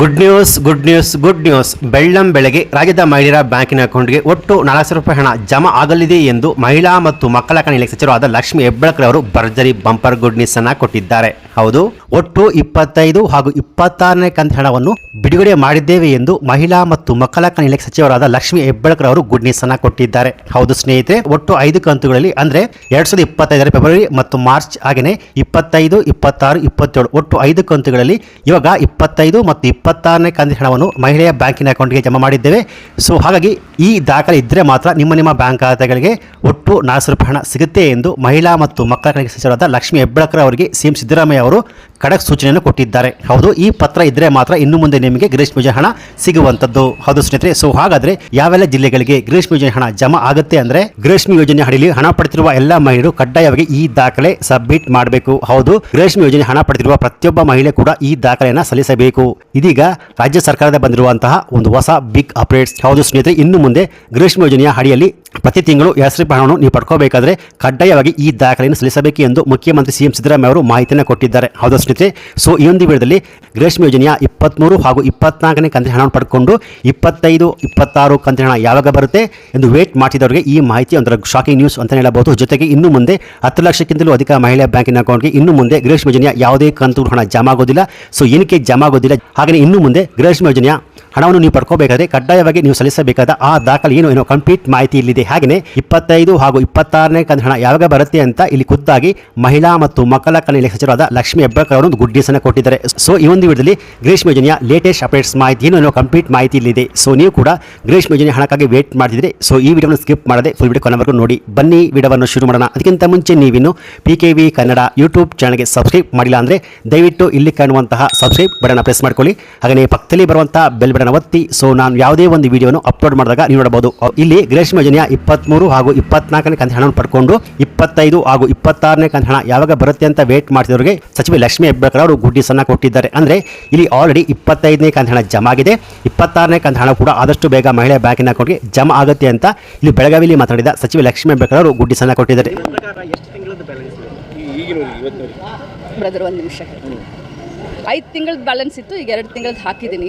Good news good news good news ಬೆಳ್ಳಂ ಬೆಳಗ್ಗೆ ರಾಜ್ಯದ ಮಹಿಳೆಯರ ಬ್ಯಾಂಕಿನ ಅಕೌಂಟ್ಗೆ ಒಟ್ಟು ನಾಲ್ಕು ಸಾವಿರ ರೂಪಾಯಿ ಹಣ ಜಮಾ ಆಗಲಿದೆ ಎಂದು ಮಹಿಳಾ ಮತ್ತು ಮಕ್ಕಳ ಕಣ ಇಲಾಖೆ ಸಚಿವರಾದ ಲಕ್ಷ್ಮಿ ಹೆಬ್ಬಳಕರ್ ಅವರು ಭರ್ಜರಿ ಬಂಪರ್ ಗುಡ್ ನ್ಯೂಸ್ ಅನ್ನ ಕೊಟ್ಟಿದ್ದಾರೆ. ಹೌದು, ಒಟ್ಟು ಇಪ್ಪತ್ತೈದು ಹಾಗೂ ಇಪ್ಪತ್ತಾರನೇ ಕಂತ ಹಣವನ್ನು ಬಿಡುಗಡೆ ಮಾಡಿದ್ದೇವೆ ಎಂದು ಮಹಿಳಾ ಮತ್ತು ಮಕ್ಕಳ ಕಲ್ಯಾಣ ಇಲಾಖೆ ಸಚಿವರಾದ ಲಕ್ಷ್ಮಿ ಹೆಬ್ಬಳಕರ್ ಅವರು ಗುಡ್ ನ್ಯೂಸ್ ಅನ್ನ ಕೊಟ್ಟಿದ್ದಾರೆ. ಹೌದು ಸ್ನೇಹಿತರೆ, ಒಟ್ಟು ಐದು ಕಂತುಗಳಲ್ಲಿ ಅಂದ್ರೆ ಎರಡ್ ಸಾವಿರದ ಇಪ್ಪತ್ತೈದರ ಫೆಬ್ರವರಿ ಮತ್ತು ಮಾರ್ಚ್ ಹಾಗೆಯೇ ಇಪ್ಪತ್ತೈದು, ಇಪ್ಪತ್ತಾರು, ಇಪ್ಪತ್ತೇಳು ಒಟ್ಟು ಐದು ಕಂತುಗಳಲ್ಲಿ ಇವಾಗ ಇಪ್ಪತ್ತೈದು ಮತ್ತು ಇಪ್ಪತ್ತಾರನೇ ಕಂತಿನ ಹಣವನ್ನು ಮಹಿಳೆಯ ಬ್ಯಾಂಕಿನ ಅಕೌಂಟ್ಗೆ ಜಮಾ ಮಾಡಿದ್ದೇವೆ. ಸೊ ಹಾಗಾಗಿ ಈ ದಾಖಲೆ ಇದ್ದರೆ ಮಾತ್ರ ನಿಮ್ಮ ನಿಮ್ಮ ಬ್ಯಾಂಕ್ ಖಾತೆಗಳಿಗೆ ಒಟ್ಟು ನಾಲ್ಕು ರೂಪಾಯಿ ಹಣ ಸಿಗುತ್ತೆ ಎಂದು ಮಹಿಳಾ ಮತ್ತು ಮಕ್ಕಳ ಸಚಿವರಾದ ಲಕ್ಷ್ಮಿ ಹೆಬ್ಬಳಕರ್ ಅವರಿಗೆ ಸಿಎಂ ಸಿದ್ದರಾಮಯ್ಯ ಅವರು ಖಡಕ್ ಸೂಚನೆಯನ್ನು ಕೊಟ್ಟಿದ್ದಾರೆ. ಹೌದು, ಈ ಪತ್ರ ಇದ್ರೆ ಮಾತ್ರ ಇನ್ನು ಮುಂದೆ ನಿಮಗೆ ಗ್ರೀಷ್ಮ ಯೋಜನೆ ಹಣ ಸಿಗುವಂತದ್ದು ಹೌದು ಸ್ನೇಹಿತರೆ, ಸೊ ಹಾಗಾದ್ರೆ ಯಾವೆಲ್ಲ ಜಿಲ್ಲೆಗಳಿಗೆ ಗಿರೀಶ್ ಯೋಜನೆ ಹಣ ಜಮಾ ಆಗುತ್ತೆ ಅಂದ್ರೆ ಗ್ರೀಷ್ಮ ಯೋಜನೆ ಅಡಿಯಲ್ಲಿ ಹಣ ಪಡೆದಿರುವ ಎಲ್ಲ ಮಹಿಳೆಯರು ಕಡ್ಡಾಯವಾಗಿ ಈ ದಾಖಲೆ ಸಬ್ಮಿಟ್ ಮಾಡಬೇಕು. ಹೌದು ಗ್ರೀಷ್ಮ ಯೋಜನೆ ಹಣ ಪಡೆದಿರುವ ಪ್ರತಿಯೊಬ್ಬ ಮಹಿಳೆ ಕೂಡ ಈ ದಾಖಲೆಯನ್ನು ಸಲ್ಲಿಸಬೇಕು. ಇದೀಗ ರಾಜ್ಯ ಸರ್ಕಾರದ ಬಂದಿರುವಂತಹ ಒಂದು ಹೊಸ ಬಿಗ್ ಅಪ್ಡೇಟ್ಸ್ ಹೌದು ಸ್ನೇಹಿತರೆ, ಇನ್ನು ಮುಂದೆ ಗ್ರೀಷ್ಮ ಯೋಜನೆಯ ಅಡಿಯಲ್ಲಿ ಪ್ರತಿ ತಿಂಗಳು ಹೆಸರಿ ಹಣವನ್ನು ನೀವು ಪಡ್ಕೋಬೇಕಾದ್ರೆ ಕಡ್ಡಾಯವಾಗಿ ಈ ದಾಖಲೆಯನ್ನು ಸಲ್ಲಿಸಬೇಕು ಎಂದು ಮುಖ್ಯಮಂತ್ರಿ ಸಿಎಂ ಸಿದ್ದರಾಮಯ್ಯ ಅವರು ಮಾಹಿತಿಯನ್ನು ಕೊಟ್ಟಿದ್ದಾರೆ. ಹೌದು ಸ್ನೇಹಿತರೆ ಸೊ ಈ ಒಂದು ವಿಡಿಯೋದಲ್ಲಿ ಗ್ರೇಷ್ಮ ಯೋಜನೆಯ ಇಪ್ಪತ್ತ್ಮೂರು ಹಾಗೂ ಇಪ್ಪತ್ನಾಲ್ಕನೇ ಕಂತಿನ ಹಣವನ್ನು ಪಡ್ಕೊಂಡು ಇಪ್ಪತ್ತೈದು, ಇಪ್ಪತ್ತಾರು ಕಂತಿನ ಹಣ ಯಾವಾಗ ಬರುತ್ತೆ ಎಂದು ವೇಟ್ ಮಾಡಿದವರಿಗೆ ಈ ಮಾಹಿತಿ ಒಂಥರ ಶಾಕಿಂಗ್ ನ್ಯೂಸ್ ಅಂತ ಹೇಳಬಹುದು ಜೊತೆಗೆ ಇನ್ನು ಮುಂದೆ ಹತ್ತು ಲಕ್ಷಕ್ಕಿಂತಲೂ ಅಧಿಕ ಮಹಿಳಾ ಬ್ಯಾಂಕಿನ ಅಕೌಂಟ್ಗೆ ಇನ್ನು ಮುಂದೆ ಗ್ರೇಷ್ಮ ಯೋಜನೆಯ ಯಾವುದೇ ಕಂತು ಹಣ ಜಮಾ ಆಗೋದಿಲ್ಲ. ಸೊ ಏನಕ್ಕೆ ಜಮಾ ಆಗೋದಿಲ್ಲ? ಹಾಗೆಯೇ ಇನ್ನು ಮುಂದೆ ಗ್ರೇಷ್ಮ ಯೋಜನೆಯ ಹಣವನ್ನು ನೀವು ಪಡ್ಕೋಬೇಕಾದ್ರೆ ಕಡ್ಡಾಯವಾಗಿ ನೀವು ಸಲ್ಲಿಸಬೇಕಾದ ಆ ದಾಖಲೆ ಏನು ಏನೋ ಕಂಪ್ಲೀಟ್ ಮಾಹಿತಿ ಇಲ್ಲಿದೆ. ಹಾಗೆಯೇ ಇಪ್ಪತ್ತೈದು ಹಾಗೂ ಇಪ್ಪತ್ತಾರನೇ ಕಂತು ಹಣ ಯಾವಾಗ ಬರುತ್ತೆ ಅಂತ ಇಲ್ಲಿ ಖುದ್ದಾಗಿ ಮಹಿಳಾ ಮತ್ತು ಮಕ್ಕಳ ಕಲ್ಯಾಣ ಸಚಿವರಾದ ಲಕ್ಷ್ಮಿ ಹೆಬ್ಬಕರ್ ಅವರು ಒಂದು ಗುಡ್ ಕೊಟ್ಟಿದ್ದಾರೆ. ಸೊ ಈ ಒಂದು ವಿಡಿಯೋದಲ್ಲಿ ಗ್ರೀಷ್ಮ ಯೋಜನೆಯ ಲೇಟೆಸ್ಟ್ ಅಪ್ಡೇಟ್ಸ್ ಮಾಹಿತಿ ಏನು ಏನೋ ಕಂಪ್ಲೀಟ್ ಮಾಹಿತಿ ಇಲ್ಲಿದೆ. ಸೊ ನೀವು ಕೂಡ ಗ್ರೀಷ್ಮ ಯೋಜನೆ ಹಣಕ್ಕಾಗಿ ವೇಟ್ ಮಾಡ್ತಿದ್ರೆ ಸೊ ಈ ವಿಡಿಯೋನ ಸ್ಕಿಪ್ ಮಾಡದೆ ಫುಲ್ ವಿಡಿಯೋ ಕೊನೆವರೆಗೂ ನೋಡಿ. ಬನ್ನಿ, ವಿಡಿಯೋವನ್ನು ಶುರು ಮಾಡೋಣ. ಅದಕ್ಕಿಂತ ಮುಂಚೆ ನೀವಿನ್ನು P K V Kannada YouTube ಚಾನಲ್ಗೆ ಸಬ್ಸ್ಕ್ರೈಬ್ ಮಾಡಿಲ್ಲ ಅಂದರೆ ದಯವಿಟ್ಟು ಇಲ್ಲಿ ಕಾಣುವಂತಹ ಸಬ್ಸ್ಕ್ರೈಬ್ ಬಟನ್ ಪ್ರೆಸ್ ಮಾಡ್ಕೊಳ್ಳಿ. ಹಾಗೆಯೇ ಪಕ್ಕದಲ್ಲಿ ಬರುವಂತಹ ಬೆಲ್ ಬಟನ್ ಒತ್ತಿ ಸೊ ನಾನು ಯಾವುದೇ ಒಂದು ವಿಡಿಯೋನು ಅಪ್ಲೋಡ್ ಮಾಡಿದಾಗ ನೀವು ನೋಡಬಹುದು. ಇಲ್ಲಿ ಗ್ರೇಷ್ಮ ಯೋಜನೆಯ ಇಪ್ಪತ್ತ್ಮೂರು ಹಾಗೂ ಇಪ್ಪತ್ನಾಲ್ಕನೇ ಕಂತು ಹಣವನ್ನು ಪಡ್ಕೊಂಡು ಇಪ್ಪತ್ತೈದು ಹಾಗೂ ಇಪ್ಪತ್ತಾರನೇ ಕಂತ ಹಣ ಯಾವಾಗ ಬರುತ್ತೆ ಅಂತ ವೇಟ್ ಮಾಡ್ತಿದವರಿಗೆ ಸಚಿವ ಲಕ್ಷ್ಮಿ ಹೆಬ್ಬಾಳ್ಕರ್ ಅವರು ಗುಡ್ಡಿ ನ್ಯೂಸ್ ಅನ್ನ ಕೊಟ್ಟಿದ್ದಾರೆ. ಅಂದರೆ ಇಲ್ಲಿ ಆಲ್ರೆಡಿ ಇಪ್ಪತ್ತೈದನೇ ಕಂತ ಹಣ ಜಮಾ ಆಗಿದೆ. ಇಪ್ಪತ್ತಾರನೇ ಕಂತ ಹಣ ಕೂಡ ಆದಷ್ಟು ಬೇಗ ಮಹಿಳೆ ಬ್ಯಾಂಕಿನ ಅಕೌಂಟ್ಗೆ ಜಮಾ ಆಗುತ್ತೆ ಅಂತ ಇಲ್ಲಿ ಬೆಳಗಾವಿಯಲ್ಲಿ ಮಾತನಾಡಿದ ಸಚಿವ ಲಕ್ಷ್ಮಿ ಹೆಬ್ಬಾಳ್ಕರ್ ಅವರು ಅನ್ನ ಕೊಟ್ಟಿದ್ದಾರೆ. ಬ್ರದರ್, ಒಂದು ನಿಮಿಷ. ಐದು ತಿಂಗಳದ ಬ್ಯಾಲೆನ್ಸ್ ಇತ್ತು, ಈಗ ಎರಡು ತಿಂಗಳದ್ದು ಹಾಕಿದ್ದೀನಿ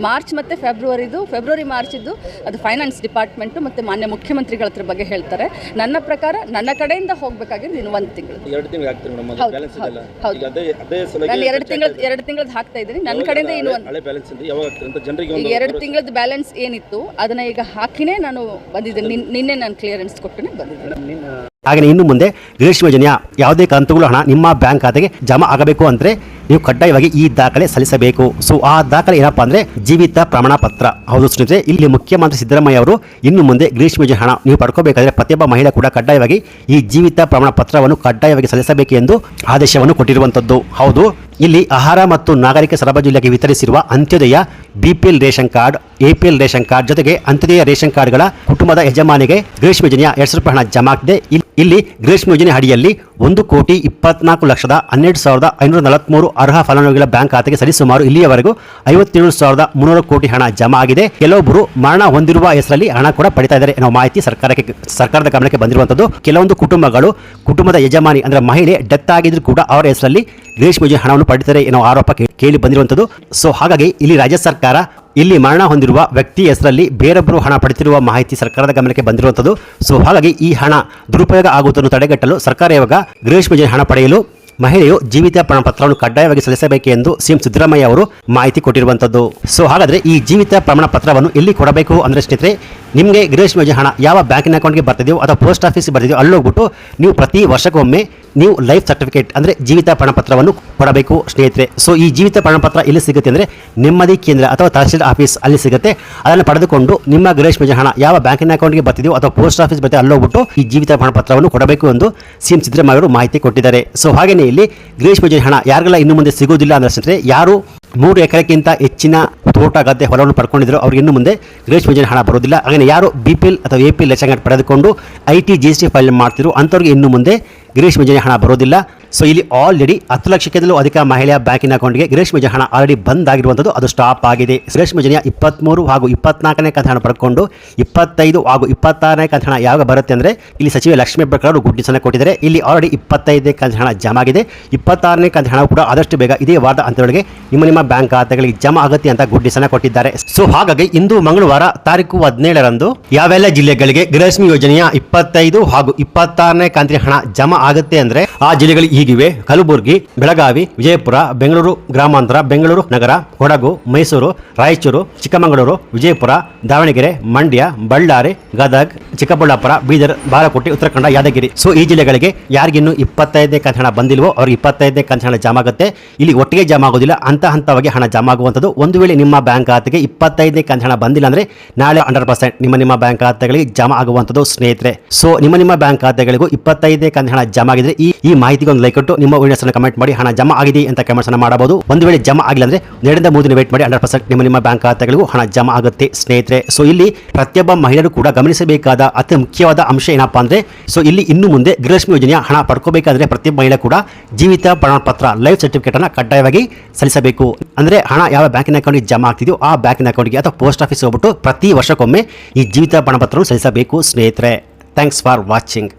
ಮಾರ್ಚ್ ಮತ್ತು ಫೆಬ್ರವರಿದು ಫೆಬ್ರವರಿ ಮಾರ್ಚಿದ್ದು ಅದು ಫೈನಾನ್ಸ್ ಡಿಪಾರ್ಟ್ಮೆಂಟು ಮತ್ತು ಮಾನ್ಯ ಮುಖ್ಯಮಂತ್ರಿಗಳ ಹತ್ರ ಬಗ್ಗೆ ಹೇಳ್ತಾರೆ. ನನ್ನ ಪ್ರಕಾರ ನನ್ನ ಕಡೆಯಿಂದ ಹೋಗಬೇಕಾಗಿರೋದು ಇನ್ನು ಒಂದು ತಿಂಗಳು. ಎರಡು ತಿಂಗಳು ಆಗ್ತಾರೆ ಮೇಡಮ್ ಅದು ಹೌದು, ಬ್ಯಾಲೆನ್ಸ್ ಇದೆಲ್ಲ ಅದೇ ಅದೇ ಸಲುವಾಗಿ ನಾನು ಎರಡು ತಿಂಗಳ ಎರಡು ತಿಂಗಳದ್ದು ಹಾಕ್ತಾ ಇದ್ದೀನಿ. ನನ್ನ ಕಡೆಯಿಂದ ಇನ್ನು ಒಂದು ಹಳೆ ಬ್ಯಾಲೆನ್ಸ್ ಇದೆ. ಯಾವಾಗ ಅಂತ ಜನರಿಗೆ ಒಂದು ಎರಡು ತಿಂಗಳದ್ದು ಬ್ಯಾಲೆನ್ಸ್ ಏನಿತ್ತು ಅದನ್ನು ಈಗ ಹಾಕಿನೇ ನಾನು ಬಂದಿದ್ದೀನಿ. ನಿನ್- ನಿನ್ನೆ ನಾನು ಕ್ಲಿಯರೆನ್ಸ್ ಕೊಟ್ಟು ಬಂದಿದ್ದೀನಿ. ಹಾಗೆ ಇನ್ನು ಮುಂದೆ ಗ್ರೀಷ್ಮ ಯೋಜನೆಯ ಯಾವುದೇ ಕಂತುಗಳು ಹಣ ನಿಮ್ಮ ಬ್ಯಾಂಕ್ ಖಾತೆಗೆ ಜಮಾ ಆಗಬೇಕು ಅಂದರೆ ನೀವು ಕಡ್ಡಾಯವಾಗಿ ಈ ದಾಖಲೆ ಸಲ್ಲಿಸಬೇಕು. ಸೊ ಆ ದಾಖಲೆ ಏನಪ್ಪಾ ಅಂದ್ರೆ ಜೀವಿತ ಪ್ರಮಾಣ ಪತ್ರ ಹೌದು ಸ್ನೇಹಿತರೆ, ಇಲ್ಲಿ ಮುಖ್ಯಮಂತ್ರಿ ಸಿದ್ದರಾಮಯ್ಯ ಅವರು ಇನ್ನು ಮುಂದೆ ಗ್ರೀಷ್ಮ ಯೋಜನೆ ಹಣ ನೀವು ಪಡ್ಕೋಬೇಕಾದ್ರೆ ಪ್ರತಿಯೊಬ್ಬ ಮಹಿಳೆ ಕೂಡ ಕಡ್ಡಾಯವಾಗಿ ಈ ಜೀವಿತ ಪ್ರಮಾಣ ಪತ್ರವನ್ನು ಕಡ್ಡಾಯವಾಗಿ ಸಲ್ಲಿಸಬೇಕು ಎಂದು ಆದೇಶವನ್ನು ಕೊಟ್ಟಿರುವಂತದ್ದು ಹೌದು, ಇಲ್ಲಿ ಆಹಾರ ಮತ್ತು ನಾಗರಿಕ ಸರಬರಾಜು ಇಲಾಖೆ ವಿತರಿಸಿರುವ Antyodaya BPL ration card, APL ration card ಜೊತೆಗೆ ಅಂತ್ಯೋದಯ ರೇಷನ್ ಕಾರ್ಡ್ಗಳ ಕುಟುಂಬದ ಯಜಮಾನಿಗೆ ಗ್ರೀಷ್ಮ ಯೋಜನೆಯ ಎರಡು ಸಾವಿರ ರೂಪಾಯಿ ಹಣ ಜಮಾ ಆಗಿದೆ ಇಲ್- ಇಲ್ಲಿ ಗ್ರೀಷ್ಮ ಯೋಜನೆ ಅಡಿಯಲ್ಲಿ ಒಂದು ಕೋಟಿ ಇಪ್ಪತ್ನಾಲ್ಕು ಲಕ್ಷದ ಹನ್ನೆರಡು ಸಾವಿರದ ಐನೂರ ನಲವತ್ಮೂರು ಅರ್ಹ ಫಲಾನುಭವಿಗಳ ಬ್ಯಾಂಕ್ ಖಾತೆಗೆ ಸರಿಸುಮಾರು ಇಲ್ಲಿಯವರೆಗೂ ಐವತ್ತೇಳು ಸಾವಿರದ ಮುನ್ನೂರು ಕೋಟಿ ಹಣ ಜಮಾ ಆಗಿದೆ. ಕೆಲವೊಬ್ಬರು ಮರಣ ಹೊಂದಿರುವ ಹೆಸರಲ್ಲಿ ಹಣ ಕೂಡ ಪಡಿತಾ ಇದ್ದಾರೆ ಅನ್ನೋ ಮಾಹಿತಿ ಸರ್ಕಾರಕ್ಕೆ ಸರ್ಕಾರದ ಗಮನಕ್ಕೆ ಬಂದಿರುವಂತದ್ದು ಕೆಲವೊಂದು ಕುಟುಂಬಗಳು ಕುಟುಂಬದ ಯಜಮಾನಿ ಅಂದ್ರೆ ಮಹಿಳೆ ಡೆತ್ ಆಗಿದ್ರು ಕೂಡ ಅವರ ಹೆಸರಲ್ಲಿ ಗೃಹಲಕ್ಷ್ಮಿ ಯೋಜನೆ ಹಣವನ್ನು ಪಡಿತಾರೆ ಎನ್ನುವ ಆರೋಪ ಕೇಳಿ ಬಂದಿರುವಂತದ್ದು ಸೊ ಹಾಗಾಗಿ ಇಲ್ಲಿ ರಾಜ್ಯ ಸರ್ಕಾರ ಇಲ್ಲಿ ಮರಣ ಹೊಂದಿರುವ ವ್ಯಕ್ತಿ ಹೆಸರಲ್ಲಿ ಬೇರೊಬ್ಬರು ಹಣ ಪಡೆದಿರುವ ಮಾಹಿತಿ ಸರ್ಕಾರದ ಗಮನಕ್ಕೆ ಬಂದಿರುವಂತದ್ದು ಸೊ ಹಾಗಾಗಿ ಈ ಹಣ ದುರುಪಯೋಗ ಆಗುವುದನ್ನು ತಡೆಗಟ್ಟಲು ಸರ್ಕಾರ ಇವಾಗ ಗೃಹ ಹಣ ಪಡೆಯಲು ಮಹಿಳೆಯು ಜೀವಿತ ಪ್ರಮಾಣಪತ್ರವನ್ನು ಕಡ್ಡಾಯವಾಗಿ ಸಲ್ಲಿಸಬೇಕು ಎಂದು ಸಿಎಂ ಸಿದ್ದರಾಮಯ್ಯ ಅವರು ಮಾಹಿತಿ ಕೊಟ್ಟಿರುವಂತದ್ದು. ಸೊ ಹಾಗಾದ್ರೆ ಈ ಜೀವಿತ ಪ್ರಮಾಣ ಪತ್ರವನ್ನು ಎಲ್ಲಿ ಕೊಡಬೇಕು ಅಂದ್ರೆ ಸ್ನೇಹಿತರೆ, ನಿಮಗೆ ಗೃಹಲಕ್ಷ್ಮಿ ಯೋಜನೆ ಹಣ ಯಾವ ಬ್ಯಾಂಕಿನ ಅಕೌಂಟ್ಗೆ ಬರ್ತಿದೆಯೋ ಅಥವಾ ಪೋಸ್ಟ್ ಆಫೀಸ್ ಬರ್ತಿದೆಯೋ ಅಲ್ಲಿ ಹೋಗ್ಬಿಟ್ಟು ನೀವು ಪ್ರತಿ ವರ್ಷಕ್ಕೊಮ್ಮೆ ನೀವು ಲೈಫ್ ಸರ್ಟಿಫಿಕೇಟ್ ಅಂದ್ರೆ ಜೀವಿತ ಪ್ರಮಾಣಪತ್ರವನ್ನು ಕೊಡಬೇಕು ಸ್ನೇಹಿತರೆ. ಸೊ ಈ ಜೀವಿತ ಪ್ರಮಾಣಪತ್ರ ಎಲ್ಲಿ ಸಿಗುತ್ತೆ ಅಂದ್ರೆ ನೆಮ್ಮದಿ ಕೇಂದ್ರ ಅಥವಾ ತಹಶೀಲ್ ಆಫೀಸ್ ಅಲ್ಲಿ ಸಿಗುತ್ತೆ. ಅದನ್ನು ಪಡೆದುಕೊಂಡು ನಿಮ್ಮ ಗೃಹಲಕ್ಷ್ಮಿ ಹಣ ಯಾವ ಬ್ಯಾಂಕಿನ ಅಕೌಂಟ್ಗೆ ಬರ್ತಿದೆಯೋ ಅಥವಾ ಪೋಸ್ಟ್ ಆಫೀಸ್ ಬರ್ತೀವಿ ಅಲ್ಲಿ ಹೋಗ್ಬಿಟ್ಟು ಈ ಜೀವಿತ ಪ್ರಮಾಣಪತ್ರವನ್ನು ಕೊಡಬೇಕು ಎಂದು ಸಿಎಂ ಸಿದ್ದರಾಮಯ್ಯ ಅವರು ಮಾಹಿತಿ ಕೊಟ್ಟಿದ್ದಾರೆ. ಸೊ ಹಾಗೇನೇ ಇಲ್ಲಿ ಗ್ರೀಷ್ಮ ಯೋಜನೆ ಹಣ ಯಾರಿಗೆಲ್ಲ ಇನ್ನು ಮುಂದೆ ಸಿಗೋದಿಲ್ಲ ಅಂದ್ರೆ ಯಾರು ಮೂರು ಎಕರೆಗಿಂತ ಹೆಚ್ಚಿನ ತೋಟ ಗದ್ದೆ ಹೊಲವನ್ನು ಪಡ್ಕೊಂಡಿದ್ರು ಅವ್ರಿಗೆ ಇನ್ನು ಮುಂದೆ ಗ್ರೀಷ್ಮ ಯೋಜನೆ ಹಣ ಬರೋದಿಲ್ಲ ಹಾಗೆ ಯಾರು ಬಿ ಪಿ ಎಲ್ ಅಥವಾ ಎ ಪಿ ಎಲ್ ಪಡೆದುಕೊಂಡು I T G S T file ಮಾಡ್ತಿದ್ರು ಅಂಥವ್ರಿಗೆ ಇನ್ನು ಮುಂದೆ ಗ್ರೀಷ್ಮ ಯೋಜನೆ ಹಣ ಬರೋದಿಲ್ಲ ಸೊ ಇಲ್ಲಿ ಆಲ್ರೆಡಿ ಹತ್ತು ಲಕ್ಷಕ್ಕಿಂತಲೂ ಅಧಿಕ ಮಹಿಳೆಯ ಬ್ಯಾಂಕಿನ ಅಕೌಂಟ್ಗೆ ಗಿರೀಶ್ ಯೋಜನೆ ಹಣ ಆಲ್ರೆಡಿ ಬಂದ್ ಆಗಿರುವಂಥದ್ದು ಅದು ಸ್ಟಾಪ್ ಆಗಿದೆ. ಗೃಹಲಕ್ಷ್ಮಿ ಯೋಜನೆಯ ಇಪ್ಪತ್ತ್ಮೂರು ಹಾಗೂ ಇಪ್ಪತ್ನಾಲ್ಕನೇ ಕಂತ ಹಣ ಪಡ್ಕೊಂಡು, ಇಪ್ಪತ್ತೈದು ಹಾಗೂ ಇಪ್ಪತ್ತಾರನೇ ಕಂತ ಹಣ ಯಾವಾಗ ಬರುತ್ತೆ ಅಂದರೆ, ಇಲ್ಲಿ ಸಚಿವ ಲಕ್ಷ್ಮೀ ಅವರು ಗುಡ್ ನ್ಯೂಸನ್ನು ಕೊಟ್ಟಿದ್ದಾರೆ. ಇಲ್ಲಿ ಆಲ್ರೆಡಿ ಇಪ್ಪತ್ತೈದನೇ ಕಂತ ಹಣ ಜಮಾ ಆಗಿದೆ ಇಪ್ಪತ್ತಾರನೇ ಕಂತ ಹಣ ಕೂಡ ಆದಷ್ಟು ಬೇಗ ಇದೇ ವಾರದ ಅಂತರೊಳಗೆ ನಿಮ್ಮ ನಿಮ್ಮ ಬ್ಯಾಂಕ್ ಖಾತೆಗಳಿಗೆ ಜಮಾ ಆಗುತ್ತೆ ಅಂತ ಗುಡ್ ನ್ಯೂಸನ್ನು ಕೊಟ್ಟಿದ್ದಾರೆ. ಸೊ ಹಾಗಾಗಿ ಇಂದು ಮಂಗಳವಾರ ತಾರೀಕು ಹದಿನೇಳರಂದು ಯಾವೆಲ್ಲ ಜಿಲ್ಲೆಗಳಿಗೆ ಗೃಹಲಕ್ಷ್ಮಿ ಯೋಜನೆಯ ಇಪ್ಪತ್ತೈದು ಹಾಗೂ ಇಪ್ಪತ್ತಾರನೇ ಕಂತಿನ ಹಣ ಜಮಾ ಆಗುತ್ತೆ ಅಂದ್ರೆ, ಆ ಜಿಲ್ಲೆಗಳು ಹೀಗಿವೆ ಕಲಬುರಗಿ, ಬೆಳಗಾವಿ, ವಿಜಯಪುರ, ಬೆಂಗಳೂರು ಗ್ರಾಮಾಂತರ, ಬೆಂಗಳೂರು ನಗರ, ಕೊಡಗು, ಮೈಸೂರು, ರಾಯಚೂರು, ಚಿಕ್ಕಮಗಳೂರು, ವಿಜಯಪುರ, ದಾವಣಗೆರೆ, ಮಂಡ್ಯ, ಬಳ್ಳಾರಿ, ಗದಗ್, ಚಿಕ್ಕಬಳ್ಳಾಪುರ, ಬೀದರ್ ಬಾಲಕೋಟೆ ಉತ್ತರಾಖಂಡ, ಯಾದಗಿರಿ. ಸೊ ಈ ಜಿಲ್ಲೆಗಳಿಗೆ ಯಾರಿಗಿನ್ನು ಇಪ್ಪತ್ತೈದನೇ ಕಂತ ಹಣ ಬಂದಿಲ್ವೋ ಅವ್ರಿಗೆ ಇಪ್ಪತ್ತೈದನೇ ಕಂತ ಹಣ ಜಮಾ ಆಗುತ್ತೆ ಇಲ್ಲಿ ಒಟ್ಟಿಗೆ ಜಮಾ ಆಗೋದಿಲ್ಲ ಹಂತ ಹಂತವಾಗಿ ಹಣ ಜಮಾ ಆಗುವಂಥದ್ದು ಒಂದು ವೇಳೆ ನಿಮ್ಮ ಬ್ಯಾಂಕ್ ಖಾತೆಗೆ ಇಪ್ಪತ್ತೈದನೇ ಕಂತ ಹಣ ಬಂದಿಲ್ಲ ಅಂದ್ರೆ ನಾಳೆ ಹಂಡ್ರೆಡ್ ಪರ್ಸೆಂಟ್ ನಿಮ್ಮ ನಿಮ್ಮ ಬ್ಯಾಂಕ್ ಖಾತೆಗಳಿಗೆ ಜಮಾ ಆಗುವಂಥದ್ದು ಸ್ನೇಹಿತರೆ. ಸೊ ನಿಮ್ಮ ನಿಮ್ಮ ಬ್ಯಾಂಕ್ ಖಾತೆಗಳಿಗೂ ಇಪ್ಪತ್ತೈದನೇ ಕಂತ ಹಣ ಜಮಾ ಆಗಿದ್ರೆ ಈ ಈ ಮಾಹಿತಿಗೆ ಒಂದು ಲೈಕ್ ಕೊಟ್ಟು ನಿಮ್ಮ ಅನ್ನು ಕಮೆಂಟ್ ಮಾಡಿ, ಹಣ ಜಮಾ ಆಗಿದೆ ಅಂತ ಕಮೆಂಟ್ಸ್ ಅನ್ನು ಮಾಡಬಹುದು. ಒಂದು ವೇಳೆ ಜಮಾ ಆಗಿಲ್ಲ ಅಂದ್ರೆ ಎರಡರಿಂದ ಮೂರು ವೇಟ್ ಮಾಡಿ ಹಂಡ್ರೆಡ್ ಪರ್ಸೆಂಟ್ ನಿಮ್ಮ ನಿಮ್ಮ ಬ್ಯಾಂಕ್ ಖಾತೆಗಳಿಗೂ ಹಣ ಜಮಾ ಆಗುತ್ತೆ ಸ್ನೇಹಿತರೆ. ಸೊ ಇಲ್ಲಿ ಪ್ರತಿಯೊಬ್ಬ ಮಹಿಳೆಯರು ಕೂಡ ಗಮನಿಸಬೇಕಾದ ಅತಿ ಮುಖ್ಯವಾದ ಅಂಶ ಏನಪ್ಪಾ ಅಂದ್ರೆ ಸೊ ಇಲ್ಲಿ ಇನ್ನು ಮುಂದೆ ಗೃಹಲಕ್ಷ್ಮಿ ಯೋಜನೆಯ ಹಣ ಪಡ್ಕೋಬೇಕಾದ್ರೆ ಪ್ರತಿಯೊಬ್ಬ ಮಹಿಳೆ ಕೂಡ ಜೀವಿತ ಪ್ರಮಾಣ ಪತ್ರ ಲೈಫ್ ಸರ್ಟಿಫಿಕೇಟ್ ಅನ್ನು ಕಡ್ಡಾಯವಾಗಿ ಸಲ್ಲಿಸಬೇಕು. ಅಂದ್ರೆ ಹಣ ಯಾವ ಬ್ಯಾಂಕಿನ ಅಕೌಂಟ್ಗೆ ಜಮಾ ಆಗ್ತಿದೆಯೋ ಆ ಬ್ಯಾಂಕಿನ ಅಕೌಂಟ್ಗೆ ಅಥವಾ ಪೋಸ್ಟ್ ಆಫೀಸ್ ಹೋಗ್ಬಿಟ್ಟು ಪ್ರತಿ ವರ್ಷಕ್ಕೊಮ್ಮೆ ಈ ಜೀವಿತ ಪ್ರಮಾಣ ಪತ್ರವನ್ನು ಸಲ್ಲಿಸಬೇಕು ಸ್ನೇಹಿತರೆ. Thanks for watching